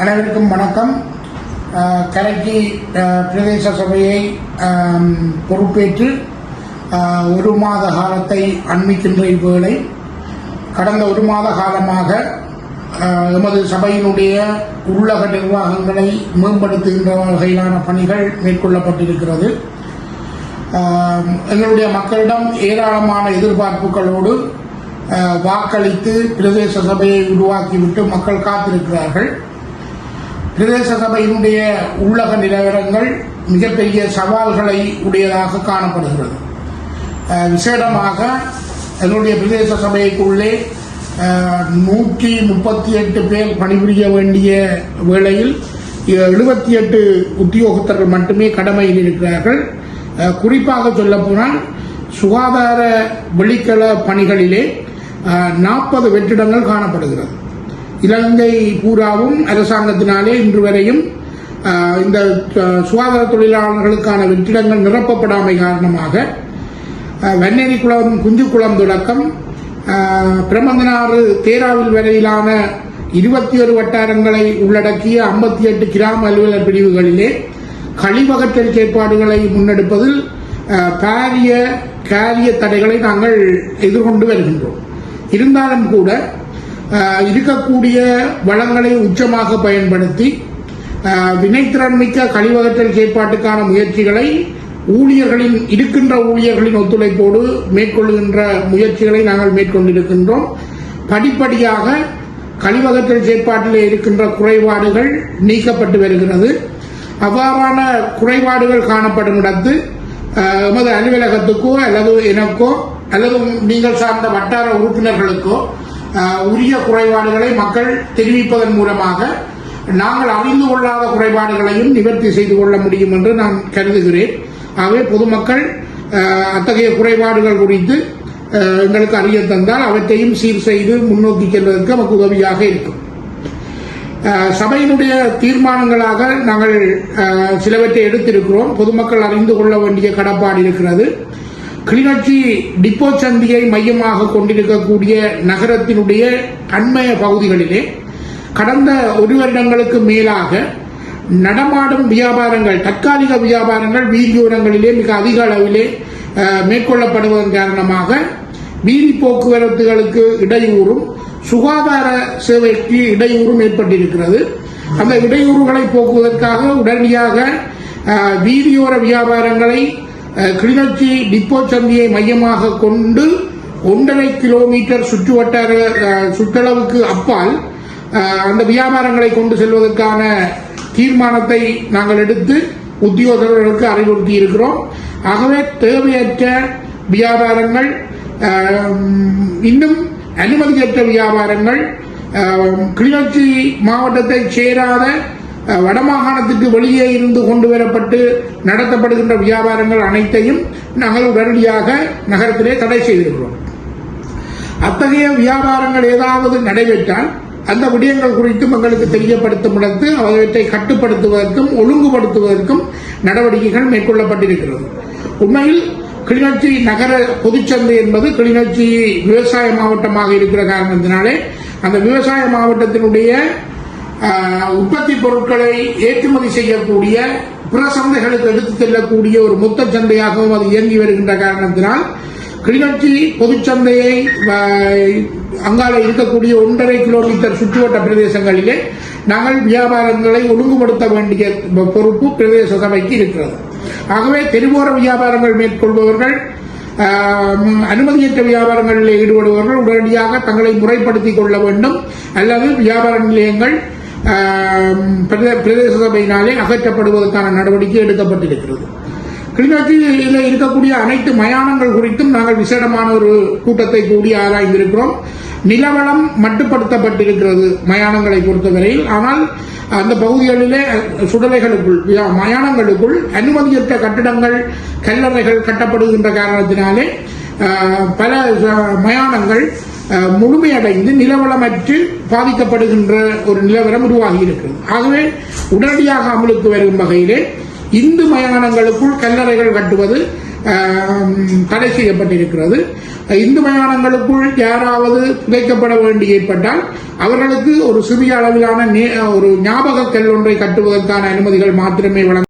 அனைவருக்கும் வணக்கம். அஹ், கரைச்சி பிரதேச சபையை பொறுப்பேற்று ஒரு மாத காலத்தை அண்மிக்கின்ற இவ்வேளை கடந்த ஒரு மாத காலமாக எமது சபையினுடைய உள்ளக நிர்வாகங்களை மேம்படுத்துகின்ற வகையிலான பணிகள் மேற்கொள்ளப்பட்டிருக்கிறது. எங்களுடைய மக்களிடம் ஏராளமான எதிர்பார்ப்புகளோடு வாக்களித்து பிரதேச சபையை உருவாக்கிவிட்டு மக்கள் காத்திருக்கிறார்கள். பிரதேச சபையினுடைய உள்ளக நிலவரங்கள் மிகப்பெரிய சவால்களை உடையதாக காணப்படுகிறது. விசேடமாக என்னுடைய பிரதேச சபைக்குள்ளே நூற்றி முப்பத்தி எட்டு பேர் பணிபுரிய வேண்டிய வேளையில் எழுபத்தி எட்டு உத்தியோகத்தர்கள் மட்டுமே கடமையில் இருக்கிறார்கள். குறிப்பாக குறிப்பாக சொல்லப்போனால் சுகாதார வெளிக்கள பணிகளிலே நாற்பது வெற்றிடங்கள் காணப்படுகிறது. இலங்கை பூராவும் அரசாங்கத்தினாலே இன்று வரையும் இந்த சுகாதார தொழிலாளர்களுக்கான வெற்றிடங்கள் நிரப்பப்படாமை காரணமாக ஆஹ், வெண்ணெறி குளம் குஞ்சுக்குளம் தொடக்கம் பிரமந்தனாறு தேராவில் வரையிலான இருபத்தி ஒரு வட்டாரங்களை உள்ளடக்கிய ஐம்பத்தி எட்டு கிராம அலுவலர் பிரிவுகளிலே கழிவகற்றல் செயற்பாடுகளை முன்னெடுப்பதில் பாரிய காரிய தடைகளை நாங்கள் எதிர்கொண்டு வருகின்றோம். இருந்தாலும் கூட இருக்கக்கூடிய வளங்களை உச்சமாக பயன்படுத்தி வினைத்திறன்மிக்க வினைத்திறன் மிக்க கழிவகற்றல் செயற்பாட்டுக்கான முயற்சிகளை ஊழியர்களின் இருக்கின்ற ஊழியர்களின் ஒத்துழைப்போடு மேற்கொள்கின்ற முயற்சிகளை நாங்கள் மேற்கொண்டிருக்கின்றோம். படிப்படியாக கழிவகற்றல் செயற்பாட்டில் இருக்கின்ற குறைபாடுகள் நீக்கப்பட்டு வருகிறது. அவ்வாறான குறைபாடுகள் காணப்படும் இடத்து எமது அலுவலகத்துக்கோ அல்லது எனக்கோ அல்லது நீங்கள் சார்ந்த வட்டார உறுப்பினர்களுக்கோ உரிய குறைபாடுகளை மக்கள் தெரிவிப்பதன் மூலமாக நாங்கள் அறிந்து கொள்ளாத குறைபாடுகளையும் நிவர்த்தி செய்து கொள்ள முடியும் என்று நான் கருதுகிறேன். ஆகவே பொதுமக்கள் அத்தகைய குறைபாடுகள் குறித்து எங்களுக்கு அறிய தந்தால் அவற்றையும் சீர் செய்து முன்னோக்கி செல்வதற்கு நமக்கு உதவியாக இருக்கும். சபையினுடைய தீர்மானங்களாக நாங்கள் சிலவற்றை எடுத்திருக்கிறோம். பொதுமக்கள் அறிந்து கொள்ள வேண்டிய கடப்பாடு இருக்கிறது. கிளிநொச்சி டிப்போ சந்தியை மையமாக கொண்டிருக்கக்கூடிய நகரத்தினுடைய அண்மைய பகுதிகளிலே கடந்த ஒரு வருடங்களுக்கு மேலாக நடமாடும் வியாபாரங்கள் தற்காலிக வியாபாரங்கள் வீதியோரங்களிலே மிக அதிக அளவிலே மேற்கொள்ளப்படுவதன் காரணமாக வீதி போக்குவரத்துகளுக்கு இடையூறும் சுகாதார சேவைக்கு இடையூறும் ஏற்பட்டிருக்கிறது. அந்த இடையூறுகளை போக்குவதற்காக உடனடியாக வீதியோர வியாபாரங்களை கிளிநொச்சி டிப்போ சந்தியை மையமாக கொண்டு ஒன்றரை கிலோமீட்டர் சுற்றுவட்டார சுற்றளவுக்கு அப்பால் அந்த வியாபாரங்களை கொண்டு செல்வதற்கான தீர்மானத்தை நாங்கள் எடுத்து உத்தியோகர்களுக்கு அறிவுறுத்தி இருக்கிறோம். ஆகவே தேவையற்ற வியாபாரங்கள் இன்னும் அனுமதியற்ற வியாபாரங்கள் கிளிநொச்சி மாவட்டத்தை சேராத வடமாகாணத்துக்கு வெளியே இருந்து கொண்டு வரப்பட்டு நடத்தப்படுகின்ற வியாபாரங்கள் அனைத்தையும் நாங்கள் உடனடியாக நகரத்திலே தடை செய்திருக்கிறோம். அத்தகைய வியாபாரங்கள் ஏதாவது நடைபெற்றால் அந்த விடயங்கள் குறித்தும் எங்களுக்கு தெரியப்படுத்தும் இடத்து அவற்றை கட்டுப்படுத்துவதற்கும் ஒழுங்குபடுத்துவதற்கும் நடவடிக்கைகள் மேற்கொள்ளப்பட்டிருக்கிறது. உண்மையில் கிளிநொச்சி நகர பொதுச்சந்தை என்பது கிளிநொச்சி விவசாய மாவட்டமாக இருக்கிற காரணத்தினாலே அந்த விவசாய மாவட்டத்தினுடைய உற்பத்தி பொருட்களை ஏற்றுமதி செய்யக்கூடிய பிற சந்தைகளுக்கு எடுத்துச் செல்லக்கூடிய ஒரு மொத்த சந்தையாகவும் அது இயங்கி வருகின்ற காரணத்தினால் கிளிநொச்சி பொதுச்சந்தையை அங்கால இருக்கக்கூடிய ஒன்றரை கிலோமீட்டர் சுற்றுவட்ட பிரதேசங்களிலே நாங்கள் வியாபாரங்களை ஒழுங்குபடுத்த வேண்டிய பொறுப்பு பிரதேச சபைக்கு இருக்கிறது. ஆகவே தெருவோர வியாபாரங்கள் மேற்கொள்பவர்கள் அனுமதியற்ற வியாபாரங்களில் ஈடுபடுபவர்கள் உடனடியாக தங்களை முறைப்படுத்திக் கொள்ள வேண்டும். அல்லது வியாபார நிலையங்கள் பிரதேச சபையினாலே அகற்றப்படுவதற்கான நடவடிக்கை எடுக்கப்பட்டிருக்கிறது. கிளிநொச்சியில் இருக்கக்கூடிய அனைத்து மயானங்கள் குறித்தும் நாங்கள் விசேடமான ஒரு கூட்டத்தை கூடி ஆராய்ந்திருக்கிறோம். நிலவளம் மட்டுப்படுத்தப்பட்டிருக்கிறது மயானங்களை பொறுத்தவரையில். ஆனால் அந்த பகுதிகளிலே சுடலைகளுக்குள் மயானங்களுக்குள் அனுமதியற்ற கட்டிடங்கள் கல்லறைகள் கட்டப்படுகின்ற காரணத்தினாலே பல மயானங்கள் முழுமையடைந்து நிலவளமற்று பாதிக்கப்படுகின்ற ஒரு நிலவரம் உருவாகி இருக்கிறது ஆகவே உடனடியாக அமலுக்கு வரும் வகையிலே இந்து மயானங்களுக்குள் கல்லறைகள் கட்டுவது தடை செய்யப்பட்டிருக்கிறது. இந்து மயானங்களுக்குள் யாராவது புதைக்கப்பட வேண்டி ஏற்பட்டால் அவர்களுக்கு ஒரு சிறிய அளவிலான ஒரு ஞாபக கல் ஒன்றை கட்டுவதற்கான அனுமதிகள் மாத்திரமே வழங்க